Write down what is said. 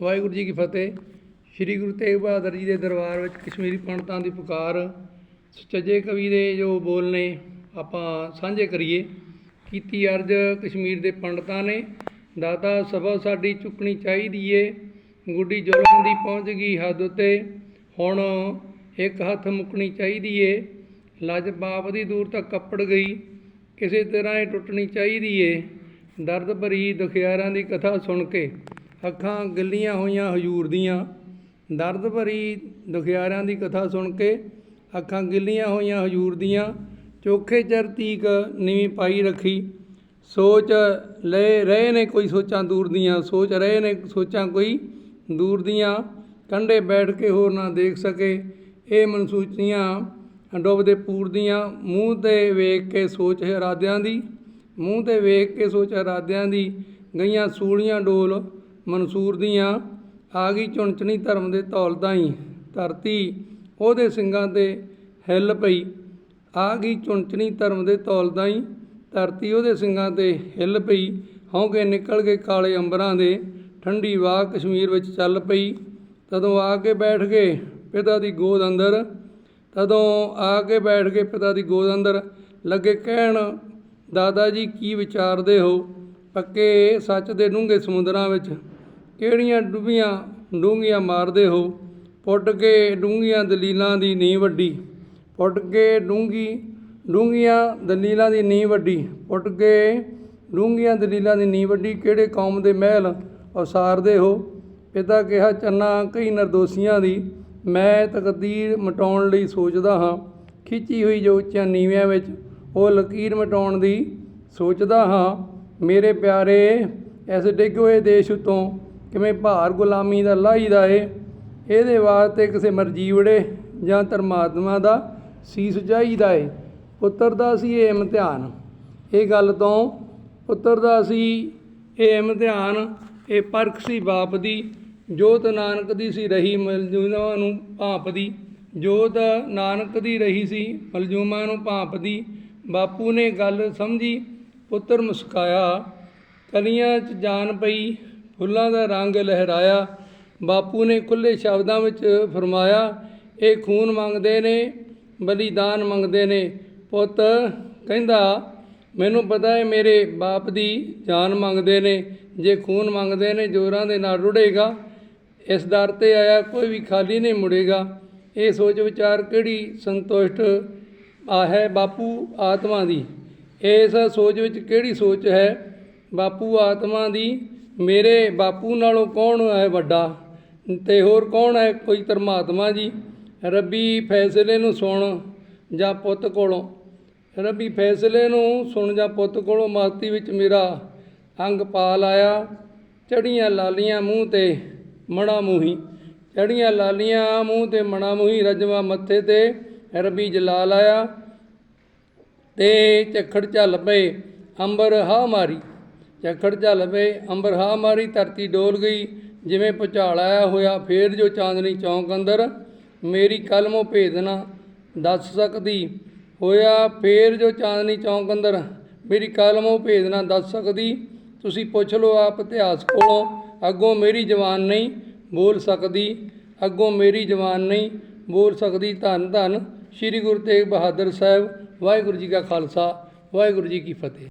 ਵਾਹਿਗੁਰੂ ਜੀ ਕੀ ਫਤਿਹ। ਸ੍ਰੀ ਗੁਰੂ ਤੇਗ ਬਹਾਦਰ ਜੀ ਦੇ ਦਰਬਾਰ ਵਿੱਚ ਕਸ਼ਮੀਰੀ ਪੰਡਤਾਂ ਦੀ ਪੁਕਾਰ, ਸੁਚੱਜੇ ਕਵੀ ਦੇ ਜੋ ਬੋਲ ਨੇ, ਆਪਾਂ ਸਾਂਝੇ ਕਰੀਏ। ਕੀਤੀ ਅਰਜ ਕਸ਼ਮੀਰ ਦੇ ਪੰਡਤਾਂ ਨੇ, ਦਾਤਾ ਸਭਾ ਸਾਡੀ ਚੁੱਕਣੀ ਚਾਹੀਦੀ ਏ। ਗੁੱਡੀ ਜ਼ੁਲਮ ਦੀ ਪਹੁੰਚ ਗਈ ਹੱਦ ਉਤੇ, ਹੁਣ ਇੱਕ ਹੱਥ ਮੁੱਕਣੀ ਚਾਹੀਦੀ ਏ। ਲੱਜ ਬਾਪ ਦੀ ਦੂਰ ਤੱਕ ਕੱਪੜ ਗਈ, ਕਿਸੇ ਤਰ੍ਹਾਂ ਇਹ ਟੁੱਟਣੀ ਚਾਹੀਦੀ ਏ। ਦਰਦ ਭਰੀ ਦੁਖਿਆਰਾਂ ਦੀ ਕਥਾ ਸੁਣ ਕੇ ਅੱਖਾਂ ਗਿੱਲੀਆਂ ਹੋਈਆਂ ਹਜੂਰ ਦੀਆਂ। ਦਰਦ ਭਰੀ ਦੁਖਿਆਰਾਂ ਦੀ ਕਥਾ ਸੁਣ ਕੇ ਅੱਖਾਂ ਗਿੱਲੀਆਂ ਹੋਈਆਂ ਹਜੂਰ ਦੀਆਂ। ਚੋਖੇ ਚਰ ਤੀਕ ਨੀਵੀਂ ਪਾਈ ਰੱਖੀ। ਸੋਚ ਲੈ ਰਹੇ ਨੇ ਕੋਈ ਸੋਚਾਂ ਦੂਰ ਦੀਆਂ। ਸੋਚ ਰਹੇ ਨੇ ਸੋਚਾਂ ਕੋਈ ਦੂਰ ਦੀਆਂ। ਕੰਢੇ ਬੈਠ ਕੇ ਹੋਰ ਨਾ ਦੇਖ ਸਕੇ। ਇਹ ਮਨਸੂਚੀਆਂ ਡੁੱਬਦੇ ਪੂਰ ਦੀਆਂ। ਮੂੰਹ ਤੇ ਵੇਖ ਕੇ ਸੋਚ ਇਰਾਦਿਆਂ ਦੀ। ਮੂੰਹ ਤੇ ਵੇਖ ਕੇ ਸੋਚ ਇਰਾਦਿਆਂ ਦੀ। ਗਈਆਂ ਸੂਲੀਆਂ ਡੋਲ ਮਨਸੂਰ ਦੀਆਂ ਆ ਗਈ ਚੁਣਚਣੀ ਧਰਮ ਦੇ ਤੌਲਦਾਈ ਧਰਤੀ ਉਹਦੇ ਸਿੰਘਾਂ ਤੇ ਹਿੱਲ ਪਈ। ਆ ਗਈ ਚੁਣਚਣੀ ਧਰਮ ਦੇ ਤੌਲਦਾਈ ਧਰਤੀ ਉਹਦੇ ਸਿੰਘਾਂ ਤੇ ਹਿੱਲ ਪਈ। ਹੌਂਕੇ ਨਿਕਲ ਗਏ ਕਾਲੇ ਅੰਬਰਾਂ ਦੇ, ਠੰਡੀ ਵਾਹ ਕਸ਼ਮੀਰ ਵਿੱਚ ਚੱਲ ਪਈ। ਤਦੋਂ ਆ ਕੇ ਬੈਠ ਗਏ ਪਿਤਾ ਦੀ ਗੋਦ ਅੰਦਰ। ਤਦੋਂ ਆ ਕੇ ਬੈਠ ਗਏ ਪਿਤਾ ਦੀ ਗੋਦ ਅੰਦਰ। ਲੱਗੇ ਕਹਿਣ, ਦਾਦਾ ਜੀ, ਕੀ ਵਿਚਾਰਦੇ ਹੋ? ਪੱਕੇ ਸੱਚ ਦੇ ਡੂੰਘੇ ਸਮੁੰਦਰਾਂ ਵਿੱਚ ਕਿਹੜੀਆਂ ਡੁੱਬੀਆਂ ਡੂੰਘੀਆਂ ਮਾਰਦੇ ਹੋ? ਪੁੱਟ ਕੇ ਡੂੰਘੀਆਂ ਦਲੀਲਾਂ ਦੀ ਨੀਂਹ ਵੱਡੀ ਪੁੱਟ ਕੇ ਡੂੰਘੀ, ਡੂੰਘੀਆਂ ਦਲੀਲਾਂ ਦੀ ਨੀਂਹ ਵੱਡੀ ਪੁੱਟ ਕੇ ਡੂੰਘੀਆਂ ਦਲੀਲਾਂ ਦੀ ਨੀਂਹ ਵੱਡੀ ਕਿਹੜੇ ਕੌਮ ਦੇ ਮਹਿਲ ਉਸਾਰਦੇ ਹੋ? ਪਿਤਾ ਕਿਹਾ, ਚੰਨਾ, ਕਈ ਨਿਰਦੋਸ਼ੀਆਂ ਦੀ ਮੈਂ ਤਕਦੀਰ ਮਟਾਉਣ ਲਈ ਸੋਚਦਾ ਹਾਂ। ਖਿੱਚੀ ਹੋਈ ਜੋ ਉੱਚਿਆਂ ਨੀਵਿਆਂ ਵਿੱਚ, ਉਹ ਲਕੀਰ ਮਿਟਾਉਣ ਦੀ ਸੋਚਦਾ ਹਾਂ। ਮੇਰੇ ਪਿਆਰੇ, ਇਸ ਡਿੱਗੇ ਹੋਏ ਦੇਸ਼ ਉਤੋਂ ਕਿਵੇਂ ਭਾਰ ਗੁਲਾਮੀ ਦਾ ਲਾਹੀਦਾ ਏ? ਇਹਦੇ ਵਾਸਤੇ ਕਿਸੇ ਮਰਜੀਵੜੇ ਜਾਂ ਧਰਮਾਤਮਾ ਦਾ ਸੀਸ ਚਾਹੀਦਾ ਏ। ਪੁੱਤਰ ਦਾ ਸੀ ਇਹ ਇਮਤਿਹਾਨ। ਇਹ ਗੱਲ ਤੋਂ ਪੁੱਤਰ ਦਾ ਸੀ ਇਹ ਇਮਤਿਹਾਨ, ਇਹ ਪਰਖ ਸੀ ਬਾਪ ਦੀ, ਜੋਤ ਨਾਨਕ ਦੀ ਸੀ ਰਹੀ ਮਲਜੂਮਾਂ ਨੂੰ ਭਾਂਪ ਦੀ। ਜੋਤ ਨਾਨਕ ਦੀ ਰਹੀ ਸੀ ਮਲਜੂਮਾਂ ਨੂੰ ਭਾਂਪ ਦੀ। ਬਾਪੂ ਨੇ ਗੱਲ ਸਮਝੀ, ਪੁੱਤਰ ਮੁਸਕਾਇਆ ਕਲੀਆਂ 'ਚ ਜਾਨ ਪਈ ਫੁੱਲਾਂ ਦਾ ਰੰਗ ਲਹਿਰਾਇਆ। ਬਾਪੂ ਨੇ ਖੁੱਲੇ ਸ਼ਬਦਾਂ ਵਿੱਚ ਫਰਮਾਇਆ, ਇਹ ਖੂਨ ਮੰਗਦੇ ਨੇ, ਬਲੀਦਾਨ ਮੰਗਦੇ ਨੇ। ਪੁੱਤ ਕਹਿੰਦਾ, ਮੈਨੂੰ ਪਤਾ ਹੈ ਮੇਰੇ ਬਾਪ ਦੀ ਜਾਨ ਮੰਗਦੇ ਨੇ। ਜੇ ਖੂਨ ਮੰਗਦੇ ਨੇ, ਜੋਰਾਂ ਦੇ ਨਾਲ ਰੁੜੇਗਾ। ਇਸ ਦਰ ਤੇ ਆਇਆ ਕੋਈ ਵੀ ਖਾਲੀ ਨਹੀਂ ਮੁੜੇਗਾ। ਇਹ ਸੋਚ ਵਿਚਾਰ ਕਿਹੜੀ ਸੰਤੁਸ਼ਟ ਆ ਹੈ ਬਾਪੂ ਆਤਮਾ ਦੀ? ਇਸ ਸੋਚ ਵਿੱਚ ਕਿਹੜੀ ਸੋਚ ਹੈ? ਬਾਪੂ ਆਤਮਾ ਦੀ ਮੇਰੇ ਬਾਪੂ ਨਾਲੋਂ ਕੌਣ ਹੈ ਵੱਡਾ? ਤੇ ਹੋਰ ਕੌਣ ਹੈ ਕੋਈ ਧਰਮਾਤਮਾ ਜੀ? ਰੱਬੀ ਫੈਸਲੇ ਨੂੰ ਸੁਣ ਜਾਂ ਪੁੱਤ ਕੋਲੋਂ? ਰੱਬੀ ਫੈਸਲੇ ਨੂੰ ਸੁਣ ਜਾਂ ਪੁੱਤ ਕੋਲੋਂ ਮਾਤੀ ਵਿੱਚ ਮੇਰਾ ਅੰਗ ਪਾਲ ਆਇਆ। ਚੜੀਆਂ ਲਾਲੀਆਂ ਮੂੰਹ ਤੇ ਮਣਾ ਮੂਹੀ। ਚੜੀਆਂ ਲਾਲੀਆਂ ਮੂੰਹ ਤੇ ਮਣਾ ਮੂਹੀ ਰਜਵਾ ਮੱਥੇ ਤੇ ਰੱਬੀ ਜਲਾਲ ਆਇਆ। ਤੇ ਝੱਖੜ ਝੱਲ ਪਏ, ਅੰਬਰ ਹਾ ਮਾਰੀ। ਝੱਖੜ ਝੱਲ ਪਏ, ਅੰਬਰ ਹਾ ਮਾਰੀ ਧਰਤੀ ਡੋਲ ਗਈ। ਜਿਵੇਂ ਭੁਚਾਲ ਆਇਆ ਹੋਇਆ, ਫੇਰ ਜੋ ਚਾਂਦਨੀ ਚੌਂਕ ਅੰਦਰ, ਮੇਰੀ ਕਲਮੋ ਭੇਦ ਦੱਸ ਸਕਦੀ। ਹੋਇਆ ਫੇਰ ਜੋ ਚਾਂਦਨੀ ਚੌਂਕ ਅੰਦਰ, ਮੇਰੀ ਕਲਮੋ ਭੇਦ ਦੱਸ ਸਕਦੀ। ਤੁਸੀਂ ਪੁੱਛ ਲਓ ਆਪ ਇਤਿਹਾਸ ਕੋਲੋਂ, ਅੱਗੋਂ ਮੇਰੀ ਜਵਾਨ ਨਹੀਂ ਬੋਲ ਸਕਦੀ। ਅੱਗੋਂ ਮੇਰੀ ਜਵਾਨ ਨਹੀਂ ਬੋਲ ਸਕਦੀ। ਧੰਨ ਧੰਨ ਸ੍ਰੀ ਗੁਰੂ ਤੇਗ ਬਹਾਦਰ ਸਾਹਿਬ, ਵਾਹਿਗੁਰੂ ਜੀ ਕਾ ਖਾਲਸਾ, ਵਾਹਿਗੁਰੂ ਜੀ ਕੀ ਫਤਿਹ।